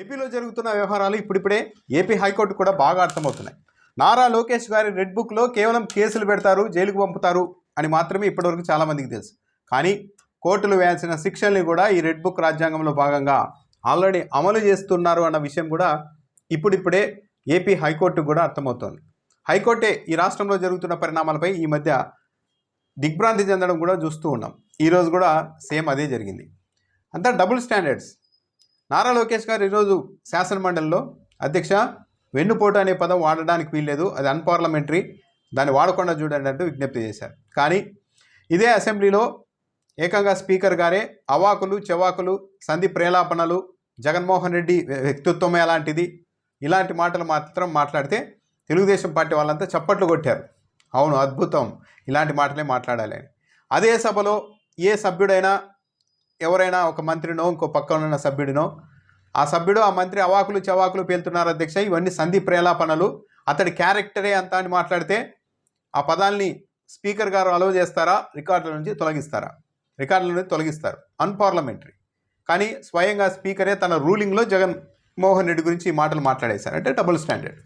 ఏపీలో జరుగుతున్న వ్యవహారాలు ఇప్పుడిప్పుడే ఏపీ హైకోర్టు కూడా బాగా అర్థమవుతున్నాయి. నారా లోకేష్ గారి రెడ్ బుక్లో కేవలం కేసులు పెడతారు జైలుకు పంపుతారు అని మాత్రమే ఇప్పటివరకు చాలామందికి తెలుసు. కానీ కోర్టులు వేయాల్సిన శిక్షల్ని కూడా ఈ రెడ్ బుక్ రాజ్యాంగంలో భాగంగా ఆల్రెడీ అమలు చేస్తున్నారు అన్న విషయం కూడా ఇప్పుడిప్పుడే ఏపీ హైకోర్టు కూడా అర్థమవుతోంది. హైకోర్టే ఈ రాష్ట్రంలో జరుగుతున్న పరిణామాలపై ఈ మధ్య దిగ్భ్రాంతి చెందడం కూడా చూస్తూ ఉన్నాం. ఈరోజు కూడా సేమ్ అదే జరిగింది. అంతా డబుల్ స్టాండర్డ్స్. నారా లోకేష్ గారు ఈరోజు శాసనమండలిలో అధ్యక్ష వెన్నుపోటు అనే పదం వాడడానికి వీల్లేదు అది అన్పార్లమెంటరీ దాన్ని వాడకుండా చూడండి అంటూ విజ్ఞప్తి చేశారు. కానీ ఇదే అసెంబ్లీలో ఏకంగా స్పీకర్ గారే అవాకులు చెవాకులు సంధి ప్రేలాపనలు జగన్మోహన్ రెడ్డి వ్యక్తిత్వం ఎలాంటిది ఇలాంటి మాటలు మాత్రం మాట్లాడితే తెలుగుదేశం పార్టీ వాళ్ళంతా చప్పట్లు కొట్టారు. అవును అద్భుతం. ఇలాంటి మాటలే మాట్లాడాలి అని. అదే సభలో ఏ సభ్యుడైనా ఎవరైనా ఒక మంత్రినో ఇంకో పక్కన ఉన్న సభ్యుడినో ఆ సభ్యుడు ఆ మంత్రి అవాకులు చవాకులు పేలుతున్నారు అధ్యక్ష ఇవన్నీ సంధి ప్రేలాపనలు. అతడి క్యారెక్టరే అంత అని మాట్లాడితే ఆ పదాల్ని స్పీకర్ గారు అలవ్ చేస్తారా రికార్డుల నుంచి తొలగిస్తారా? రికార్డుల నుంచి తొలగిస్తారు. అన్పార్లమెంటరీ. కానీ స్వయంగా స్పీకరే తన రూలింగ్లో జగన్ మోహన్ రెడ్డి గురించి ఈ మాటలు మాట్లాడేశారు. అంటే డబుల్ స్టాండర్డ్.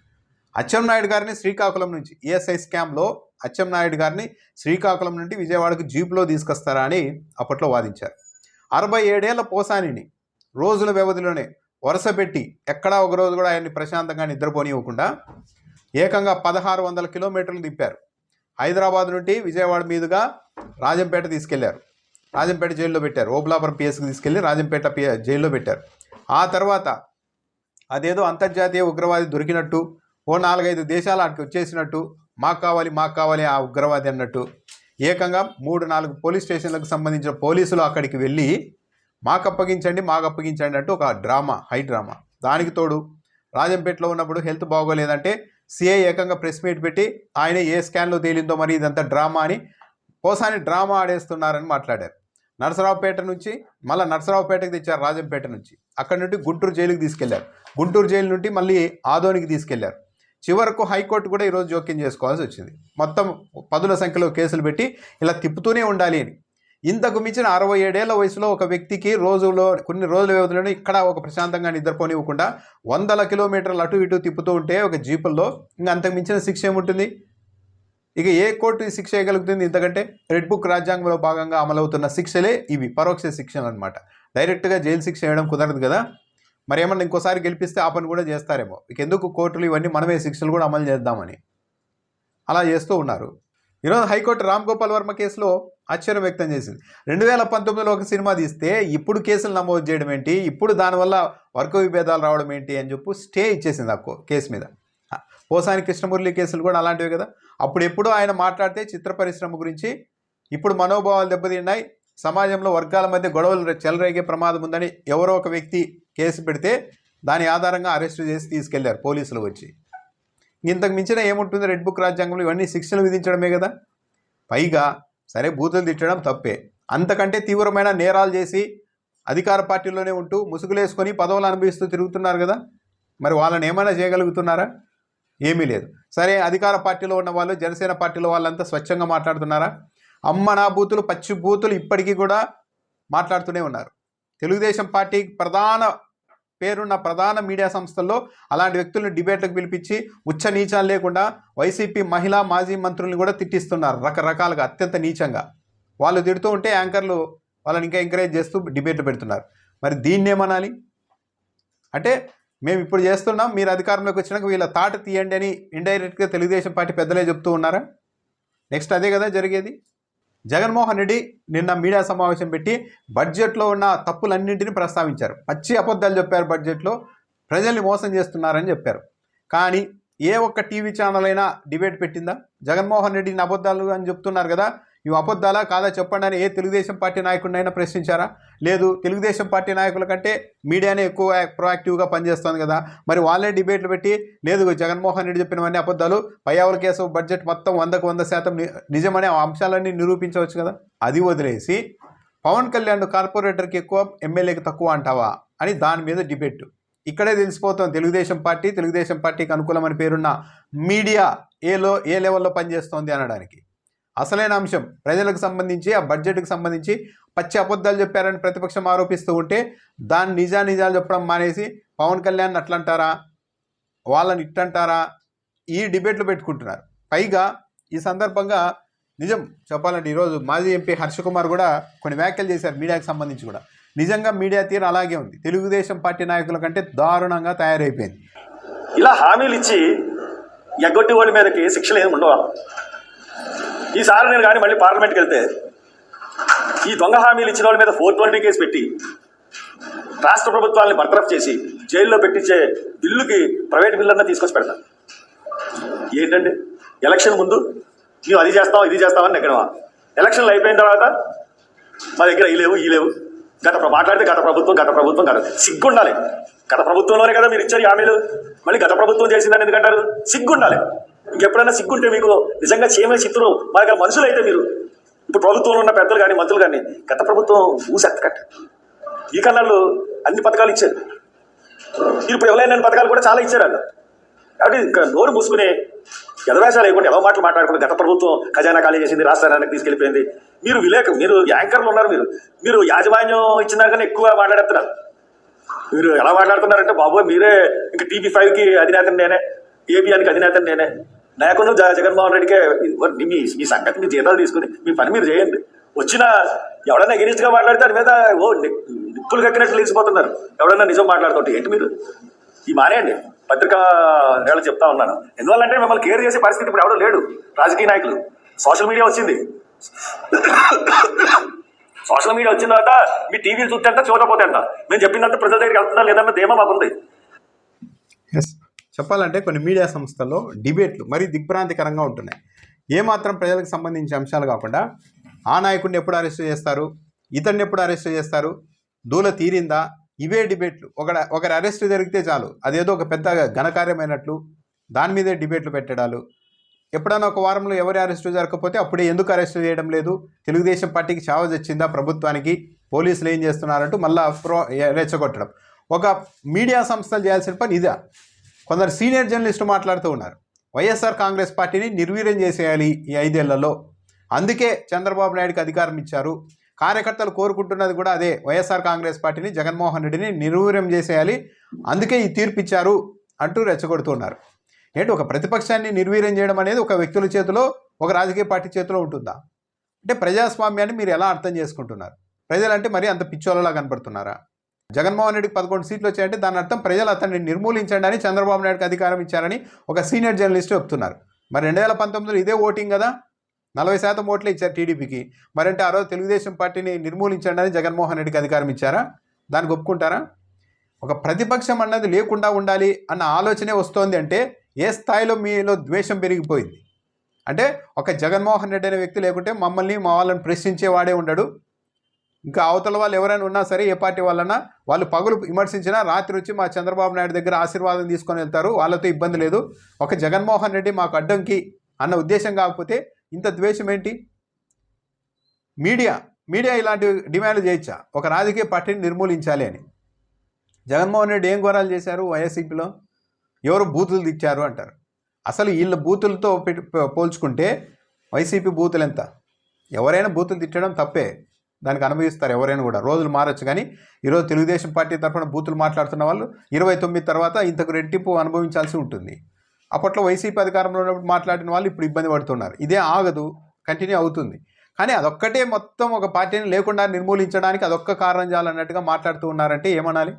అచ్చెన్నాయుడు గారిని శ్రీకాకుళం నుంచి ఈఎస్ఐ స్కామ్లో అచ్చెన్నాయుడు గారిని శ్రీకాకుళం నుండి విజయవాడకు జీప్లో తీసుకొస్తారా అని అప్పట్లో వాదించారు. అరవై ఏడేళ్ళ పోసానిని రోజుల వ్యవధిలోనే వరుసపెట్టి ఎక్కడా ఒక రోజు కూడా ఆయన్ని ప్రశాంతంగా నిద్రపోనివ్వకుండా ఏకంగా పదహారు వందల కిలోమీటర్లు తిప్పారు హైదరాబాద్ నుండి విజయవాడ మీదుగా రాజంపేట తీసుకెళ్ళారు. రాజంపేట జైల్లో పెట్టారు. ఓబులాపురం పిఎస్కి తీసుకెళ్ళి రాజంపేట పి జైల్లో పెట్టారు. ఆ తర్వాత అదేదో అంతర్జాతీయ ఉగ్రవాది దొరికినట్టు ఓ నాలుగైదు దేశాలు అక్కడికి వచ్చేసినట్టు మాకు కావాలి మాకు కావాలి ఆ ఉగ్రవాది అన్నట్టు ఏకంగా మూడు నాలుగు పోలీస్ స్టేషన్లకు సంబంధించిన పోలీసులు అక్కడికి వెళ్ళి మాకు అప్పగించండి మాకు అప్పగించండి అంటూ ఒక డ్రామా హై డ్రామా. దానికి తోడు రాజంపేటలో ఉన్నప్పుడు హెల్త్ బాగోలేదంటే సిఐ ఏకంగా ప్రెస్ మీట్ పెట్టి ఆయన ఏ స్కాన్లో తేలిందో మరి ఇదంతా డ్రామా అని పోసాని డ్రామా ఆడేస్తున్నారని మాట్లాడారు. నరసరావుపేట నుంచి మళ్ళీ నరసరావుపేటకి తెచ్చారు రాజంపేట నుంచి. అక్కడి నుండి గుంటూరు జైలుకి తీసుకెళ్ళారు. గుంటూరు జైలు నుండి మళ్ళీ ఆదోనికి తీసుకెళ్ళారు. చివరకు హైకోర్టు కూడా ఈరోజు జోక్యం చేసుకోవాల్సి వచ్చింది. మొత్తం పదుల సంఖ్యలో కేసులు పెట్టి ఇలా తిప్పుతూనే ఉండాలి అని. ఇంతకు మించిన అరవై ఏడేళ్ళ వయసులో ఒక వ్యక్తికి రోజులో కొన్ని రోజుల వ్యవధిలోనే ఇక్కడ ఒక ప్రశాంతంగా నిద్రపోనివ్వకుండా వందల కిలోమీటర్లు అటు ఇటు తిప్పుతూ ఉంటే ఒక జీపుల్లో ఇంకా అంతకు మించిన శిక్ష ఏముంటుంది? ఇక ఏ కోర్టు శిక్ష వేయగలుగుతుంది? ఇంతకంటే రెడ్ బుక్ రాజ్యాంగంలో భాగంగా అమలవుతున్న శిక్షలే ఇవి పరోక్ష శిక్షలు అనమాట డైరెక్ట్గా జైలు శిక్ష వేయడం కుదరదు కదా? మరి ఏమన్నా ఇంకోసారి గెలిపిస్తే ఆ పని కూడా చేస్తారేమో. ఇక ఎందుకు కోర్టులు ఇవన్నీ మనమే శిక్షలు కూడా అమలు చేద్దామని. అలా చేస్తూ ఉన్నారు. ఈరోజు హైకోర్టు రామ్ గోపాల్ వర్మ కేసులో ఆశ్చర్యం వ్యక్తం చేసింది. రెండు వేల పంతొమ్మిదిలో ఒక సినిమా తీస్తే ఇప్పుడు కేసులు నమోదు చేయడం ఏంటి? ఇప్పుడు దానివల్ల వర్గ విభేదాలు రావడం ఏంటి అని చెప్పి స్టే ఇచ్చేసింది ఆ కేసు మీద. పోసాని కృష్ణమురళి కేసులు కూడా అలాంటివి కదా? అప్పుడు ఎప్పుడూ ఆయన మాట్లాడితే చిత్ర పరిశ్రమ గురించి ఇప్పుడు మనోభావాలు దెబ్బతిన్నాయి. సమాజంలో వర్గాల మధ్య గొడవలు చెలరేగే ప్రమాదం ఉందని ఎవరో ఒక వ్యక్తి కేసు పెడితే దాని ఆధారంగా అరెస్టు చేసి తీసుకెళ్ళారు పోలీసులు వచ్చి. ఇంతకు మించిన ఏముంటుంది రెడ్ బుక్ రాజ్యాంగంలో? ఇవన్నీ శిక్షలు విధించడమే కదా. పైగా సరే బూతులు తిట్టడం తప్పే. అంతకంటే తీవ్రమైన నేరాలు చేసి అధికార పార్టీలోనే ఉంటూ ముసుగులేసుకొని పదవులు అనుభవిస్తూ తిరుగుతున్నారు కదా. మరి వాళ్ళని ఏమైనా చేయగలుగుతున్నారా? ఏమీ లేదు. సరే అధికార పార్టీలో ఉన్న వాళ్ళు జనసేన పార్టీలో వాళ్ళంతా స్వచ్ఛంగా మాట్లాడుతున్నారా? అమ్మ నా బూతులు పచ్చి బూతులు ఇప్పటికీ కూడా మాట్లాడుతూనే ఉన్నారు. తెలుగుదేశం పార్టీ ప్రధాన పేరున్న ప్రధాన మీడియా సంస్థల్లో అలాంటి వ్యక్తులను డిబేట్లకు పిలిపించి ఉచ్చ నీచాలు లేకుండా వైసీపీ మహిళా మాజీ మంత్రుల్ని కూడా తిట్టిస్తున్నారు రకరకాలుగా అత్యంత నీచంగా. వాళ్ళు తిడుతూ ఉంటే యాంకర్లు వాళ్ళని ఇంకా ఎంకరేజ్ చేస్తూ డిబేట్లు పెడుతున్నారు. మరి దీన్ని ఏమనాలి? అంటే మేము ఇప్పుడు చేస్తున్నాం మీరు అధికారంలోకి వచ్చినాక వీళ్ళ తాట తీయండి అని ఇండైరెక్ట్గా తెలుగుదేశం పార్టీ పెద్దలే చెప్తూ ఉన్నారా? నెక్స్ట్ అదే కదా జరిగేది. జగన్మోహన్ రెడ్డి నిన్న మీడియా సమావేశం పెట్టి బడ్జెట్లో ఉన్న తప్పులన్నింటినీ ప్రస్తావించారు. పచ్చి అబద్ధాలు చెప్పారు బడ్జెట్లో. ప్రజల్ని మోసం చేస్తున్నారని చెప్పారు. కానీ ఏ ఒక్క టీవీ ఛానల్ అయినా డిబేట్ పెట్టిందా? జగన్మోహన్ రెడ్డిని అబద్ధాలు అని చెప్తున్నారు కదా. ఇవి అబద్ధాలా కాదా చెప్పండి అని ఏ తెలుగుదేశం పార్టీ నాయకుడినైనా ప్రశ్నించారా? లేదు తెలుగుదేశం పార్టీ నాయకుల కంటే మీడియానే ఎక్కువ ప్రొయాక్టివ్గా పనిచేస్తుంది కదా. మరి వాళ్ళే డిబేట్లు పెట్టి లేదు జగన్మోహన్ రెడ్డి చెప్పినవన్నీ అబద్ధాలు పయ్యావుల కేసు బడ్జెట్ మొత్తం వందకు వంద శాతం నిజమనే ఆ అంశాలన్నీ నిరూపించవచ్చు కదా. అది వదిలేసి పవన్ కళ్యాణ్ కార్పొరేటర్కి ఎక్కువ ఎమ్మెల్యేకి తక్కువ అంటావా? అని దాని మీద డిబేట్ ఇక్కడే తెలిసిపోతుంది తెలుగుదేశం పార్టీ తెలుగుదేశం పార్టీకి అనుకూలమని పేరున్న మీడియా ఏలో ఏ లెవెల్లో పనిచేస్తోంది అనడానికి. అసలైన అంశం. ప్రజలకు సంబంధించి ఆ బడ్జెట్కి సంబంధించి పచ్చి అబద్ధాలు చెప్పారని ప్రతిపక్షం ఆరోపిస్తూ ఉంటే దాన్ని నిజా నిజాలు చెప్పడం మానేసి పవన్ కళ్యాణ్ అట్లంటారా? వాళ్ళని ఇట్టంటారా? ఈ డిబేట్లు పెట్టుకుంటున్నారు. పైగా ఈ సందర్భంగా నిజం చెప్పాలంటే ఈరోజు మాజీ ఎంపీ హర్ష కుమార్ కూడా కొన్ని వ్యాఖ్యలు చేశారు మీడియాకి సంబంధించి కూడా. నిజంగా మీడియా తీరు అలాగే ఉంది. తెలుగుదేశం పార్టీ నాయకుల కంటే దారుణంగా తయారైపోయింది. ఇలా హామీలు ఇచ్చి ఎగ్గొట్టి వాళ్ళ మీదకి శిక్షలు ఏమి ఉండవాలి ఈసారి నేను కానీ మళ్ళీ పార్లమెంట్కి వెళ్తే ఈ దొంగ హామీలు ఇచ్చిన వాళ్ళ మీద ఫోర్ ట్వంటీ కేసు పెట్టి రాష్ట్ర ప్రభుత్వాన్ని బర్తరఫ్ చేసి జైల్లో పెట్టించే బిల్లుకి ప్రైవేట్ బిల్లు అన్న తీసుకొచ్చి పెడతాను ఏంటండి? ఎలక్షన్ ముందు మేము అది చేస్తాం ఇది చేస్తామని నెగ్గడమా? ఎలక్షన్లు అయిపోయిన తర్వాత మా దగ్గర ఈ లేవు ఈ లేవు. గత మాట్లాడితే గత ప్రభుత్వం గత ప్రభుత్వం గత సిగ్గుండాలి. గత ప్రభుత్వంలోనే కదా మీరు ఇచ్చారు హామీలు. మళ్ళీ గత ప్రభుత్వం చేసిందని ఎందుకంటారు? సిగ్గుండాలి. ఎప్పుడైనా సిగ్గుంటే మీకు నిజంగా చేయమని చిత్తులు మా దగ్గర మనుషులు అయితే మీరు. ఇప్పుడు ప్రభుత్వంలో ఉన్న పెద్దలు కానీ మంత్రులు కానీ గత ప్రభుత్వం ఊసెత్తకట్ట ఈ కన్నాళ్ళు అన్ని పథకాలు ఇచ్చారు. ఇప్పుడు ఎవరైనా పథకాలు కూడా చాలా ఇచ్చారు వాళ్ళు కాబట్టి ఇంకా నోరు మూసుకునే ఎదవేశాలు లేకుండా ఎవరి మాటలు మాట్లాడకుండా గత ప్రభుత్వం ఖజానా ఖాళీ చేసింది రాష్ట్రానికి తీసుకెళ్ళిపోయింది. మీరు విలేక మీరు యాంకర్లు ఉన్నారు మీరు. మీరు యాజమాన్యం ఇచ్చిన దానికన్నా ఎక్కువ మాట్లాడుతున్నారు మీరు ఎలా మాట్లాడుతున్నారంటే బాబోయ్ మీరే ఇంకా టీవీ ఫైవ్కి అధినేతని నేనే ఏబిఎన్కి అధినేతని నేనే. లేకుండా జగన్మోహన్ రెడ్డికే మీ మీ సంగతి మీ జీతాలు తీసుకుని మీ పని మీరు చేయండి. వచ్చిన ఎవడన్నా ఎగిరిస్ట్గా మాట్లాడితే దాని మీద ఓ ని- నిప్పులు కక్కినట్లు లేచిపోతున్నారు ఎవడన్నా నిజం మాట్లాడుతుంటే ఏంటి మీరు? ఈ మానేయండి. పత్రికా నేల చెప్తా ఉన్నాను. ఎందువల్లంటే మిమ్మల్ని కేర్ చేసే పరిస్థితి ఇప్పుడు ఎవడో లేడు. రాజకీయ నాయకులు. సోషల్ మీడియా వచ్చింది. సోషల్ మీడియా వచ్చిన తర్వాత మీ టీవీలు చూస్తే ఎంత చూడకపోతే ఎంత మేము చెప్పినంత ప్రజల దగ్గరికి వెళ్తుందా లేదన్న ధీమా మాకుంది. చెప్పాలంటే కొన్ని మీడియా సంస్థల్లో డిబేట్లు మరీ దిగ్భ్రాంతికరంగా ఉంటున్నాయి. ఏమాత్రం ప్రజలకు సంబంధించిన అంశాలు కాకుండా ఆ నాయకుడిని ఎప్పుడు అరెస్ట్ చేస్తారు? ఇతన్ని ఎప్పుడు అరెస్ట్ చేస్తారు? దూల తీరిందా? ఇవే డిబేట్లు. ఒక ఒకరి అరెస్ట్ జరిగితే చాలు. అదేదో ఒక పెద్ద ఘనకార్యమైనట్లు దాని మీదే డిబేట్లు పెట్టడాలు. ఎప్పుడైనా ఒక వారంలో ఎవరి అరెస్టు జరగకపోతే అప్పుడే ఎందుకు అరెస్ట్ చేయడం లేదు? తెలుగుదేశం పార్టీకి చావ వచ్చిందా ప్రభుత్వానికి? పోలీసులు ఏం చేస్తున్నారంటూ మళ్ళీ ప్రో రెచ్చగొట్టడం. ఒక మీడియా సంస్థలు చేయాల్సిన పని ఇదా. కొందరు సీనియర్ జర్నలిస్టు మాట్లాడుతూ ఉన్నారు. వైఎస్ఆర్ కాంగ్రెస్ పార్టీని నిర్వీర్యం చేసేయాలి ఈ ఐదేళ్ళలో. అందుకే చంద్రబాబు నాయుడుకి అధికారం ఇచ్చారు. కార్యకర్తలు కోరుకుంటున్నది కూడా అదే. వైఎస్ఆర్ కాంగ్రెస్ పార్టీని జగన్మోహన్ రెడ్డిని నిర్వీర్యం చేసేయాలి. అందుకే ఈ తీర్పు ఇచ్చారు అంటూ రెచ్చగొడుతున్నారు. ఏంటి ఒక ప్రతిపక్షాన్ని నిర్వీర్యం చేయడం అనేది ఒక వ్యక్తుల చేతిలో ఒక రాజకీయ పార్టీ చేతిలో ఉంటుందా? అంటే ప్రజాస్వామ్యాన్ని మీరు ఎలా అర్థం చేసుకుంటున్నారు? ప్రజలంటే మరీ అంత పిచ్చోళ్ళలా కనపడుతున్నారా? జగన్మోహన్ రెడ్డికి పదకొండు సీట్లు వచ్చాయంటే దాని అర్థం ప్రజలు అతన్ని నిర్మూలించండి అని చంద్రబాబు నాయుడుకి అధికారం ఇచ్చారని ఒక సీనియర్ జర్నలిస్ట్ చెప్తున్నారు. మరి రెండు వేల పంతొమ్మిదిలో ఇదే ఓటింగ్ కదా? నలభై శాతం ఓట్లు ఇచ్చారు టీడీపీకి. మరంటే ఆ రోజు తెలుగుదేశం పార్టీని నిర్మూలించండి అని జగన్మోహన్ రెడ్డికి అధికారం ఇచ్చారా? దానికి ఒప్పుకుంటారా? ఒక ప్రతిపక్షం అన్నది లేకుండా ఉండాలి అన్న ఆలోచనే వస్తోంది అంటే ఏ స్థాయిలో మీలో ద్వేషం పెరిగిపోయింది? అంటే ఒక జగన్మోహన్ రెడ్డి అనే వ్యక్తి లేకుంటే మమ్మల్ని మా వాళ్ళని ప్రశ్నించేవాడే ఉండడు. ఇంకా అవతల వాళ్ళు ఎవరైనా ఉన్నా సరే ఏ పార్టీ వాళ్ళన్నా వాళ్ళు పగులు విమర్శించినా రాత్రి వచ్చి మా చంద్రబాబు నాయుడు దగ్గర ఆశీర్వాదం తీసుకొని వెళ్తారు. వాళ్ళతో ఇబ్బంది లేదు. ఒక జగన్మోహన్ రెడ్డి మాకు అడ్డంకి అన్న ఉద్దేశం కాకపోతే ఇంత ద్వేషం ఏంటి? మీడియా మీడియా ఇలాంటి డిమాండ్లు చేయొచ్చా? ఒక రాజకీయ పార్టీని నిర్మూలించాలి అని. జగన్మోహన్ రెడ్డి ఏం ఘోరాలు చేశారు వైఎస్సీపీలో ఎవరు బూతులు తెచ్చారు అంటారు. అసలు వీళ్ళ బూతులతో పెట్టి పోల్చుకుంటే వైసీపీ బూతులు ఎంత? ఎవరైనా బూతులు తిట్టడం తప్పే. దానికి అనుభవిస్తారు ఎవరైనా కూడా. రోజులు మారచ్చు కానీ ఈరోజు తెలుగుదేశం పార్టీ తరఫున బూతులు మాట్లాడుతున్న వాళ్ళు ఇరవై తొమ్మిది తర్వాత ఇంతకు రెట్టింపు అనుభవించాల్సి ఉంటుంది. అప్పట్లో వైసీపీ అధికారంలో ఉన్నప్పుడు మాట్లాడిన వాళ్ళు ఇప్పుడు ఇబ్బంది పడుతున్నారు. ఇదే ఆగదు కంటిన్యూ అవుతుంది. కానీ అదొక్కటే మొత్తం ఒక పార్టీని లేకుండా నిర్మూలించడానికి అదొక్క కారణం చాలన్నట్టుగా మాట్లాడుతూ ఉన్నారంటే ఏమనాలి?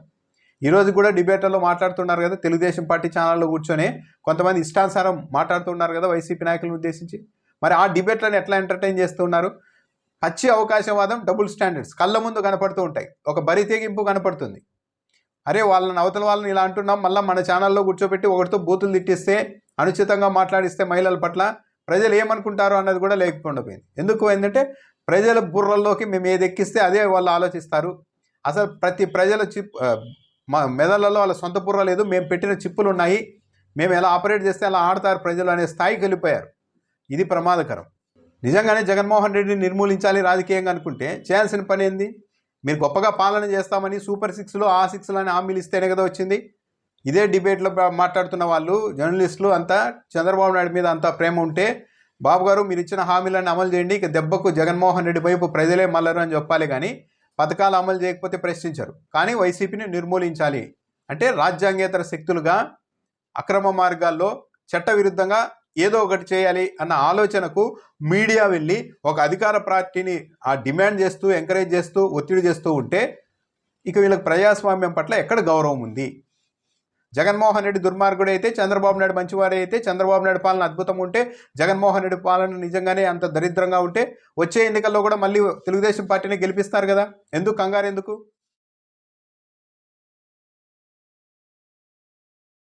ఈరోజు కూడా డిబేట్లలో మాట్లాడుతున్నారు కదా తెలుగుదేశం పార్టీ ఛానల్లో కూర్చొని కొంతమంది ఇష్టానుసారం మాట్లాడుతున్నారు కదా వైసీపీ నాయకులను ఉద్దేశించి. మరి ఆ డిబేట్లను ఎట్లా ఎంటర్టైన్ చేస్తున్నారు? పచ్చి అవకాశవాదం డబుల్ స్టాండర్డ్స్ కళ్ళ ముందు కనపడుతూ ఉంటాయి. ఒక బరి తెగింపు కనపడుతుంది. అరే వాళ్ళని అవతల వాళ్ళని ఇలా అంటున్నాం. మళ్ళీ మన ఛానల్లో కూర్చోబెట్టి ఒకరితో బూతులు తిట్టిస్తే అనుచితంగా మాట్లాడిస్తే మహిళల పట్ల ప్రజలు ఏమనుకుంటారు అన్నది కూడా లేకుండా పోయింది ఎందుకు ఏంటంటే ప్రజల బుర్రల్లోకి మేము ఏది ఎక్కిస్తే అదే వాళ్ళు ఆలోచిస్తారు. అసలు ప్రతి ప్రజల చిప్ మా మెదళ్ళలో వాళ్ళ సొంత బుర్ర లేదు. మేము పెట్టిన చిప్పులు ఉన్నాయి. మేము ఎలా ఆపరేట్ చేస్తే అలా ఆడతారు ప్రజలు అనే స్థాయికి వెళ్ళిపోయారు. ఇది ప్రమాదకరం. నిజంగానే జగన్మోహన్ రెడ్డిని నిర్మూలించాలి రాజకీయంగా అనుకుంటే చేయాల్సిన పని ఏంది? మీరు గొప్పగా పాలన చేస్తామని సూపర్ సిక్స్లో ఆ సిక్స్లో అని హామీలు ఇస్తేనే కదా వచ్చింది. ఇదే డిబేట్లో మాట్లాడుతున్న వాళ్ళు జర్నలిస్టులు అంతా చంద్రబాబు నాయుడు మీద అంత ప్రేమ ఉంటే బాబు గారు మీరు ఇచ్చిన హామీలను అమలు చేయండి ఇక దెబ్బకు జగన్మోహన్ రెడ్డి వైపు ప్రజలే మల్లరు అని చెప్పాలి కానీ పథకాలు అమలు చేయకపోతే ప్రశ్నించరు. కానీ వైసీపీని నిర్మూలించాలి. అంటే రాజ్యాంగేతర శక్తులుగా అక్రమ మార్గాల్లో చట్టవిరుద్ధంగా ఏదో ఒకటి చేయాలి అన్న ఆలోచనకు మీడియా వెళ్ళి ఒక అధికార పార్టీని ఆ డిమాండ్ చేస్తూ ఎంకరేజ్ చేస్తూ ఒత్తిడి చేస్తూ ఉంటే ఇక వీళ్ళకి ప్రజాస్వామ్యం పట్ల ఎక్కడ గౌరవం ఉంది? జగన్మోహన్ రెడ్డి దుర్మార్గుడు అయితే చంద్రబాబు నాయుడు మంచివారే అయితే చంద్రబాబు నాయుడు పాలన అద్భుతం ఉంటే జగన్మోహన్ రెడ్డి పాలన నిజంగానే అంత దరిద్రంగా ఉంటే వచ్చే ఎన్నికల్లో కూడా మళ్ళీ తెలుగుదేశం పార్టీని గెలిపిస్తారు కదా? ఎందుకు? కంగారు ఎందుకు?